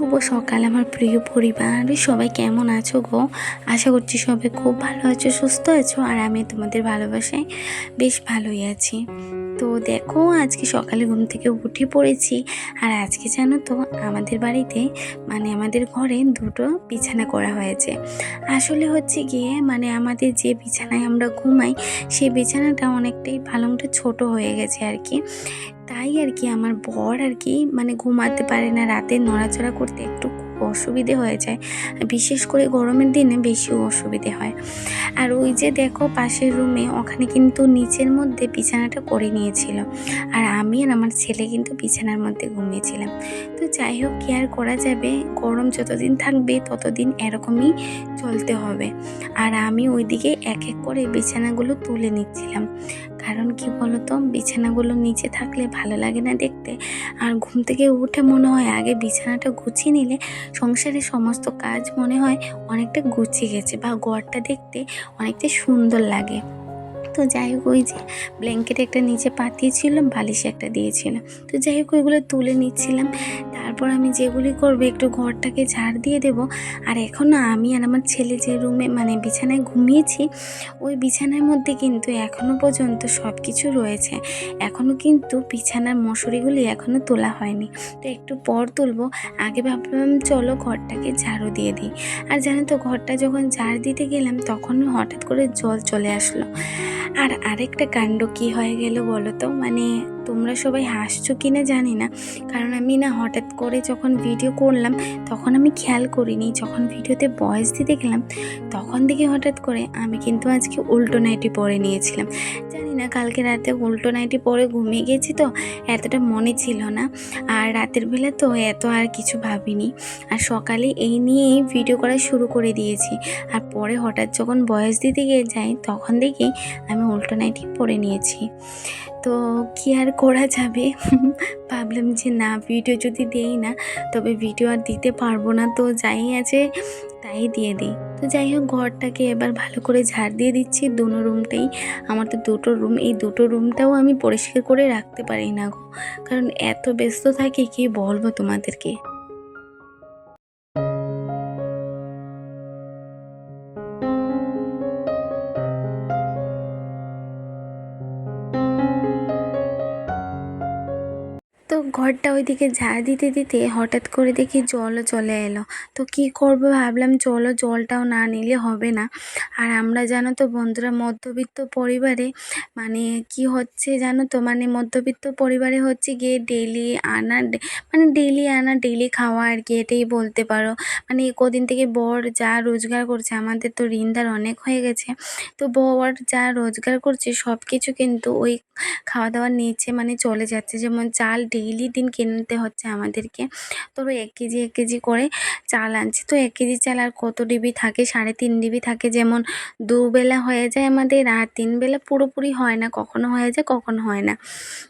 শুভ সকাল আমার প্রিয় পরিবার। সবাই কেমন আছো গো? আশা করছি সবাই খুব ভালো আছো, সুস্থ আছো, আর আমি তোমাদের ভালোবাসায় বেশ ভালোই আছি। তো দেখো, আজকে সকালে ঘুম থেকে উঠে পড়েছি, আর আজকে জানো তো, আমাদের বাড়িতে মানে আমাদের ঘরে দুটো বিছানা করা হয়েছে। আসলে হচ্ছে গিয়ে মানে আমাদের যে বিছানায় আমরা ঘুমাই সেই বিছানাটা অনেকটাই পালংটা ছোট হয়ে গেছে আর কি। তাই আর কি আমার বর আর কি মানে ঘুমাতে পারে না, রাতে নড়াচড়া করতে একটু অসুবিধে হয়ে যায়। বিশেষ করে গরমের দিনে বেশি অসুবিধে হয়। আর ওই যে দেখো পাশের রুমে ওখানে কিন্তু নিচের মধ্যে বিছানাটা করে নিয়েছিল। আর আমি আর আমার ছেলে কিন্তু বিছানার মধ্যে ঘুমিয়েছিলাম। তো যাই হোক, কি আর করা যাবে? গরম যতদিন থাকবে ততদিন এরকমই চলতে হবে। আর আমি ওইদিকে এক এক করে বিছানাগুলো তুলে নিচ্ছিলাম। কারণ কি বলতো? বিছানাগুলো নিচে থাকলে ভালো লাগে না দেখতে। আর ঘুম থেকে উঠে মনে হয় আগে বিছানাটা গুছিয়ে নিলে সংসারের সমস্ত কাজ মনে হয় অনেকটা গুছিয়ে গেছে বা গড়টা দেখতে অনেকটা সুন্দর লাগে। তো যাই হোক, ওই যে ব্ল্যাঙ্কেট একটা নিচে পাতিয়েছিল, বালিশ একটা দিয়েছিল। তো যাই হোক, ওইগুলো তুলে নিচ্ছিলাম। তারপর আমি যেগুলি করব, একটু ঘরটাকে ঝাড় দিয়ে দেব। আর এখন আমি আর আমার ছেলে যে রুমে মানে বিছানায় ঘুমিয়েছি, ওই বিছানার মধ্যে কিন্তু এখনও পর্যন্ত সব কিছু রয়েছে। এখনও কিন্তু বিছানার মশুরিগুলি এখনও তোলা হয়নি। তো একটু পর তুলবো। আগে ভাবলাম, চলো ঘরটাকে ঝাড়ু দিয়ে দিই। আর জানো তো, ঘরটা যখন ঝাড় দিতে গেলাম তখন হঠাৎ করে জল চলে আসলো। আর আরেকটা কাণ্ড কি হয়ে গেল বলো তো? মানে তোমরা সবাই হাসছো কি না জানি না। কারণ আমি না হঠাৎ করে যখন ভিডিও করলাম, তখন আমি খেয়াল করিনি। যখন ভিডিওতে বয়স দিতে গেলাম তখন দেখে হঠাৎ করে আমি কিন্তু আজকে উল্টো নাইটি পরে নিয়েছিলাম। জানি না, কালকে রাতে উল্টো নাইটি পরে ঘুমিয়ে গেছি তো, এতটা মনে ছিল না। আর রাতের বেলা তো এত আর কিছু ভাবিনি। আর সকালে এই নিয়েই ভিডিও করা শুরু করে দিয়েছি। আর পরে হঠাৎ যখন বয়স দিতে গিয়ে যাই, তখন দেখেই আমি উল্টো নাইটি পরে নিয়েছি। তো কি আর করা যাবে? ভাবলাম যে না ভিডিও যদি দেই না, তবে ভিডিও আর দিতে পারব না তো, যাই আছে তাই দিয়ে দিই। তো যাই হোক, ঘরটাকে এবার ভালো করে ঝাড় দিয়ে দিচ্ছি দুনো রুমটাই আমার তো দুটো রুম এই দুটো রুমটাও আমি পরিষ্কার করে রাখতে পারি না গো। কারণ এত ব্যস্ত থাকি, কি বলব তোমাদেরকে? ঘরটা ওইদিকে ঝাড় দিতে দিতে হঠাৎ করে দেখি জলও চলে এলো। তো কি করব ভাবলাম, চলো জলটাও না নিলে হবে না। আর আমরা জানো তো বন্ধুরা, মধ্যবিত্ত পরিবারে মানে কি হচ্ছে জানো তো? মানে মধ্যবিত্ত পরিবারে হচ্ছে গিয়ে ডেলি আনা মানে ডেলি আনা ডেলি খাওয়া আর কি, এটাই বলতে পারো। মানে কদিন থেকে বর যা রোজগার করছে, আমাদের তো ঋণদার অনেক হয়ে গেছে। তো বর যা রোজগার করছে সব কিছু কিন্তু ওই খাওয়া দাওয়ার নিচে মানে চলে যাচ্ছে। যেমন চাল ডেইলি দিন কিনতে হচ্ছে আমাদেরকে। তো এক কেজি এক কেজি করে চাল আনছি। তো এক কেজি চাল আর কত ডিবি থাকে? সাড়ে তিন ডিবি থাকে। যেমন দুবেলা হয়ে যায় আমাদের আর তিন বেলা পুরোপুরি হয় না। কখনো হয়ে যায়, কখনো হয় না।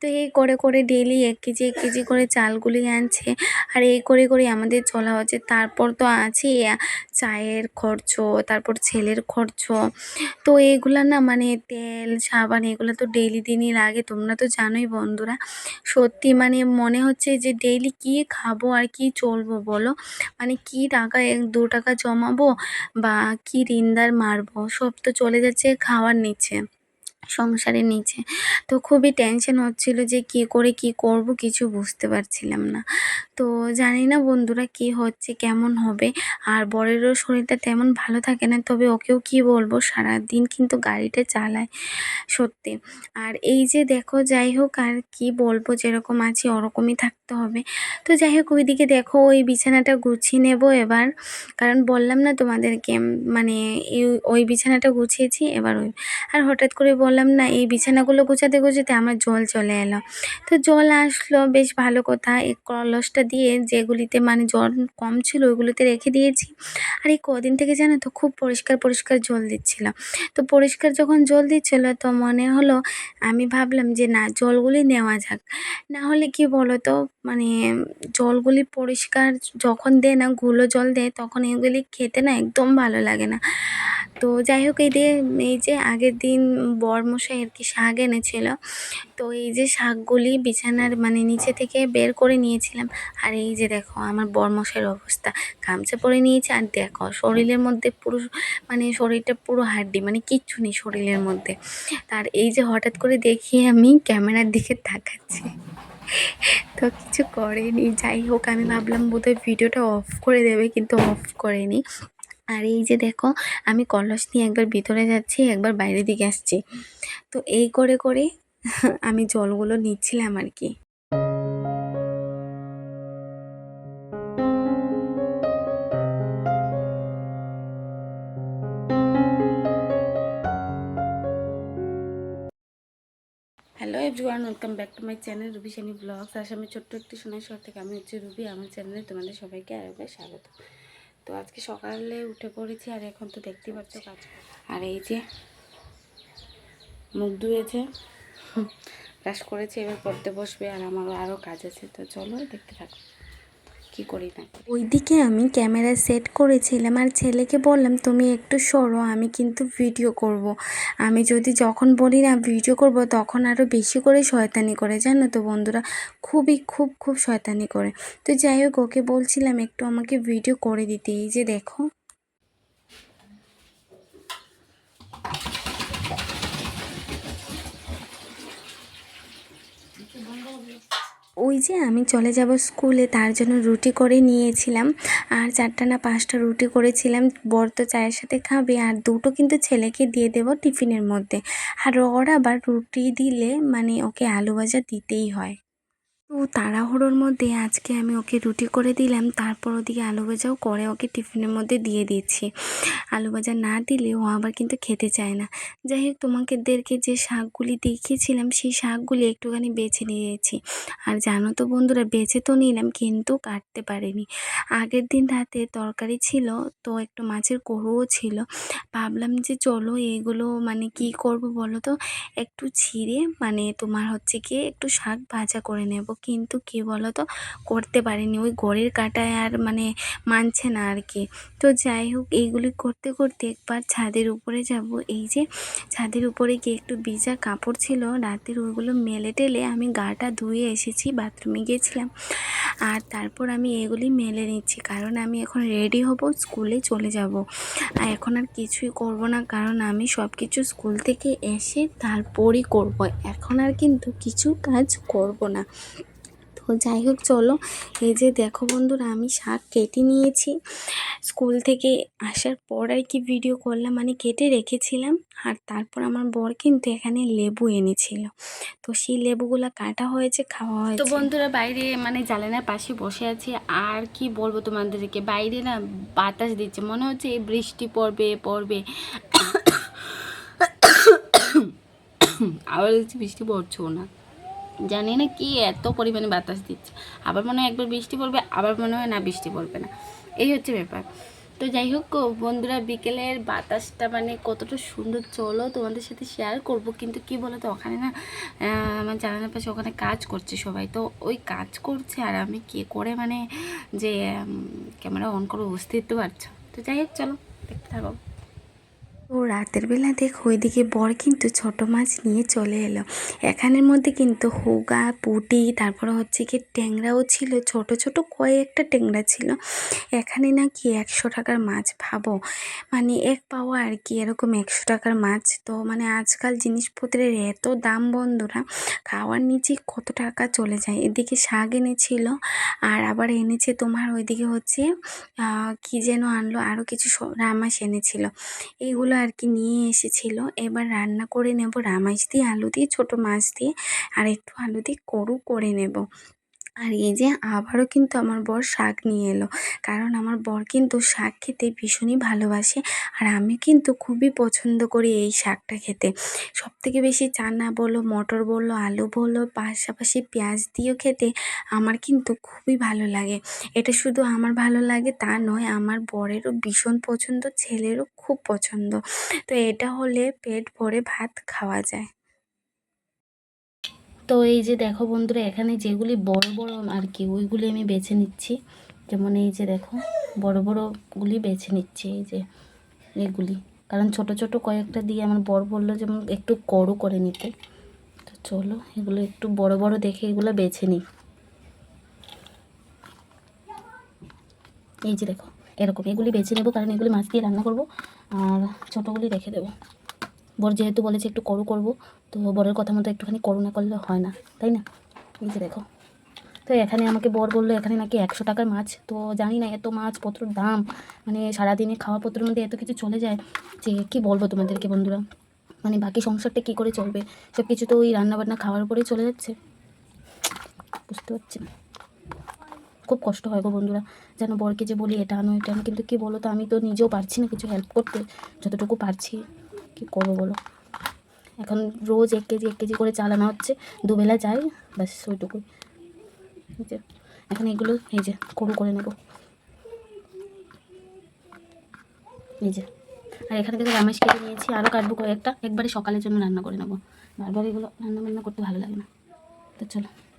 তো এই করে করে ডেইলি এক কেজি এক কেজি করে চালগুলি আনছে। আর এই করে করে আমাদের চলা হচ্ছে। তারপর তো আছে চায়ের খরচ, তারপর ছেলের খরচ। তো এগুলা না মানে তেল, সাবান, এগুলো তো ডেইলি দিনই লাগে। তোমরা তো জানোই বন্ধুরা। সত্যি মানে মনে হচ্ছে যে ডেইলি কী খাব আর কি চলবো বলো? মানে কি টাকা, এক দু টাকা জমাবো বা কী ঋণদার মারবো? সব তো চলে যাচ্ছে খাওয়ার নিচে। সংসারের নিচে। তো খুবই টেনশন হচ্ছিল যে কী করে কী করব কিছু বুঝতে পারছিলাম না। তো জানি না বন্ধুরা কী হচ্ছে, কেমন হবে? আর বরেরও শরীরটা তেমন ভালো থাকে না, তবে ওকেও কী বলব? সারাদিন কিন্তু গাড়িটা চালায়, সত্যি। আর এই যে দেখো, যাই হোক, আর কি বলব, যেরকম আছি ওরকমই থাকতে হবে। তো যাই হোক, ওইদিকে দেখো, ওই বিছানাটা গুছিয়ে নেব এবার। কারণ বললাম না তোমাদেরকে মানে ওই বিছানাটা গুছিয়েছি, এবার ওই। আর হঠাৎ করে বললাম, না, এই বিছানাগুলো গোছাতে গোছাতে আমার জল চলে এলো। তো জল আসলো, বেশ ভালো কথা। এই কলসটা দিয়ে যেগুলিতে মানে জল কম ছিল ওইগুলোতে রেখে দিয়েছি। আর এই কদিন থেকে জানো তো, খুব পরিষ্কার পরিষ্কার জল দিচ্ছিল। তো পরিষ্কার যখন জল দিচ্ছিল, তো মনে হলো, আমি ভাবলাম যে, না, জলগুলি নেওয়া যাক। না হলে কি বলো তো মানে জলগুলি পরিষ্কার যখন দেয় না, গুলো জল দেয়, তখন এগুলি খেতে না একদম ভালো লাগে না। তো যাই হোক, এই দিয়ে এই যে আগের দিন বর বরমশাই আর কি শাক এনেছিল, তো এই যে শাকগুলি বিছানার মানে নিচে থেকে বের করে নিয়েছিলাম। আর এই যে দেখো, আমার বরমশাইয়ের অবস্থা। গামছা পরে নিয়েছে, আর দেখো, শরীরের মধ্যে পুরো মানে শরীরটা পুরো হাড্ডি মানে কিচ্ছু নেই শরীরের মধ্যে। তার এই যে হঠাৎ করে দেখি আমি ক্যামেরার দিকে তাকাচ্ছি। তো কিছু করেনি। যাই হোক, আমি ভাবলাম বোধহয় ভিডিওটা অফ করে দেবে, কিন্তু অফ করেনি। আর এই যে দেখো, আমি কলস নিয়ে একবার ভিতরে যাচ্ছি, একবার বাইরের দিকে আসছি। তো এই করে করে আমি জলগুলো নিচ্ছিলাম আর কি। Hello everyone welcome back to my channel Ruby Sunny vlogs আসামের ছোট্ট একটি সোনার শহর থেকে, আমি হচ্ছে রুবি আমার চ্যানেলে তোমাদের সবাইকে আরেকবার স্বাগত। তো আজকে সকালে উঠে পড়েছি আর এখন তো দেখতে পাচ্ছ কাজ আর এই যে মুখ ধুয়েছে, ব্রাশ করেছে, এবার পড়তে বসবে আর আমারও আরও কাজ আছে, তো চলো দেখতে থাকো। কি করি না ওইদিকে আমি ক্যামেরা সেট করেছিলাম আর ছেলেকে বললাম, তুমি একটু সরো, আমি কিন্তু ভিডিও করব। আমি যদি যখন বলি না ভিডিও করব, তখন আরও বেশি করে শয়তানি করে, জানো তো বন্ধুরা? খুবই, খুব খুব শয়তানি করে। তো যাই হোক, ওকে বলছিলাম, একটু আমাকে ভিডিও করে দিতে। এই যে দেখো। ওই যে আমি চলে যাব স্কুলে, তার জন্য রুটি করে নিয়েছিলাম। আর চারটা না পাঁচটা রুটি করেছিলাম। বর তো চায়ের সাথে খাবে, আর দুটো কিন্তু ছেলেকে দিয়ে দেব টিফিনের মধ্যে। আর ওর আবার রুটি দিলে মানে ওকে আলু ভাজা দিতেই হয়। তো তাড়াহুড়োর মধ্যে আজকে আমি ওকে রুটি করে দিলাম, তারপর ওদিকে আলু ভাজাও করে ওকে টিফিনের মধ্যে দিয়ে দিচ্ছি। আলু ভাজা না দিলে ও আবার কিন্তু খেতে চায় না। যাই হোক, তোমাকেদেরকে যে শাকগুলি দেখিয়েছিলাম, সেই শাকগুলি একটুখানি বেছে নিয়েছি। আর জানো তো বন্ধুরা, বেছে তো নিলাম কিন্তু কাটতে পারিনি। আগের দিন রাতে তরকারি ছিল, তো একটু মাছের কড়ুও ছিল। ভাবলাম যে চলো এগুলো মানে কি করব বলো তো? একটু ছিঁড়ে মানে তোমার হচ্ছে কি একটু শাক ভাজা করে নেব। কিন্তু কি বলো তো করতে পারিনি। ওই গড়ের কাটায় আর মানে মানছে না আর কি তো যাই হোক, এইগুলি করতে করতে একবার ছাদের উপরে যাব। এই যে ছাদের উপরে গিয়ে একটু ভিজা কাপড় ছিল, রাতের ওইগুলো মেলে টেলে আমি গাটা ধুয়ে এসেছি, বাথরুমে গিয়েছিলাম। আর তারপর আমি এগুলি মেলে নিচ্ছি, কারণ আমি এখন রেডি হব, স্কুলে চলে যাব। আর এখন আর কিছুই করব না, কারণ আমি সব কিছু স্কুল থেকে এসে তারপরই করব। এখন আর কিন্তু কিছু কাজ করব না। তো যাই হোক চলো। এই যে দেখো বন্ধুরা আমি শাক কেটে নিয়েছি। স্কুল থেকে আসার পর আর কি ভিডিও করলাম মানে কেটে রেখেছিলাম। আর তারপর আমার বর কিন্তু এখানে লেবু এনেছিল। তো সেই লেবুগুলো কাটা হয়েছে খাওয়া হয়েছে। তো বন্ধুরা বাইরে মানে জানালার পাশে বসে আছি। আর কি বলব তোমাদেরকে বাইরে না বাতাস দিচ্ছে। মনে হচ্ছে এই বৃষ্টি পড়বে পড়বে। আবার বৃষ্টি পড়ছেও না। জানি না কি এত পরিমাণে বাতাস দিচ্ছে। আবার মনে হয় একবার বৃষ্টি পড়বে, আবার মনে হয় না বৃষ্টি পড়বে না। এই হচ্ছে ব্যাপার। তো যাই হোক বন্ধুরা, বিকেলের বাতাসটা মানে কতটা সুন্দর চলো, তোমাদের সাথে শেয়ার করব। কিন্তু কি বলো তো ওখানে না আমার জানালার পাশে ওখানে কাজ করছে সবাই। তো ওই কাজ করছে আর আমি কে করে মানে যে ক্যামেরা অন করে বুঝতে পারছ। তো যাই হোক, চলো, দেখতে থাকো। তো রাতের বেলা দেখো ওইদিকে বর কিন্তু ছোট মাছ নিয়ে চলে এলো। এখানের মধ্যে কিন্তু হুগা, পুটি, তারপরে হচ্ছে কি ট্যাংরাও ছিল, ছোট ছোট কয়েকটা ট্যাংরা ছিল। এখানে নাকি একশো টাকার মাছ ভাবো। মানে এক পাওয়া আর কি এরকম একশো টাকার মাছ। তো মানে আজকাল জিনিসপত্রের এত দাম বন্ধুরা, খাওয়ার নিচে কত টাকা চলে যায়। এদিকে শাক এনেছিল আর আবার এনেছে তোমার ওইদিকে হচ্ছে কি যেন আনলো আরও কিছু রামাস এনেছিল। এইগুলো আর কি নিয়ে এসেছিল। এবার রান্না করে নেব। রামাইশ দিয়ে আলু দিয়ে, ছোটো মাছ দিয়ে, আর একটু আলু দিয়ে করু করে নেব। আর এই যে আবারও কিন্তু আমার বর শাক নিয়ে এলো। কারণ আমার বর কিন্তু শাক খেতে ভীষণই ভালোবাসে আর আমি কিন্তু খুবই পছন্দ করি এই শাকটা খেতে। সব থেকে বেশি চানা বলো, মটর বলো, আলু বলো, পাশাপাশি পেঁয়াজ দিয়েও খেতে আমার কিন্তু খুবই ভালো লাগে। এটা শুধু আমার ভালো লাগে তা নয়, আমার বরেরও ভীষণ পছন্দ, ছেলেরও খুব পছন্দ। তো এটা হলে পেট ভরে ভাত খাওয়া যায়। তো এই যে দেখো বন্ধুরা, এখানে যেগুলি বড় বড় আর কি, ওইগুলি আমি বেছে নিচ্ছি। যেমন এই যে দেখো, বড় বড়গুলি বেছে নিচ্ছি, এই যে এগুলি। কারণ ছোট ছোট কয়েকটা দিয়ে আমার বর বলল যেমন একটু করো করে নিতে। তো চলো, এগুলো একটু বড় বড় দেখে এগুলো বেছে নিই। এই যে দেখো, এরকম এগুলি বেছে নেব, কারণ এগুলি মাছ দিয়ে রান্না করব, আর ছোটোগুলি রেখে দেবো। বর যেহেতু বলেছে একটু করো, করব, তো বরের কথা মতো একটুখানি করো না করলে হয় না, তাই না? এই যে দেখো। তো এখানে আমাকে বর বলল, এখানে নাকি একশো টাকার মাছ। তো জানি না এত মাছ পত্রর দাম মানে সারাদিনে খাওয়া পত্রের মধ্যে এত কিছু চলে যায়, যে কি বলব তোমাদেরকে বন্ধুরা? মানে বাকি সংসারটা কী করে চলবে? সব কিছু তো ওই রান্নাবান্না খাওয়ার উপরেই চলে যাচ্ছে। বুঝতে পারছি না। খুব কষ্ট হয় গো বন্ধুরা, যেন বরকে যে বলি এটা আনো এটা আনো কিন্তু কী বলো তো, আমি তো নিজেও পারছি না কিছু হেল্প করতে, যতটুকু পারছি। কী করব বলো? এখন রোজ এক কেজি এক কেজি করে চালানো হচ্ছে। দুবেলা যাই ব্যাস ওইটুকুই। যে, এখন এগুলো, এই যে করু করে নেব। এই যে, আর এখানে থেকে রামেশ কেটে নিয়েছি আরও কাটবো কয়েকটা। একবারে সকালের জন্য রান্না করে নেব। বারবার এগুলো রান্না বান্না করতে ভালো লাগে না। তো চলো।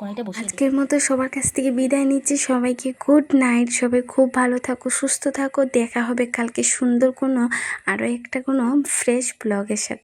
কড়াইটা বসে আজকের মতো সবার কাছ থেকে বিদায় নিচ্ছি। সবাইকে গুড নাইট সবাই খুব ভালো থাকো, সুস্থ থাকো। দেখা হবে কালকে সুন্দর কোনো আরও একটা কোনো ফ্রেশ ব্লগের সাথে।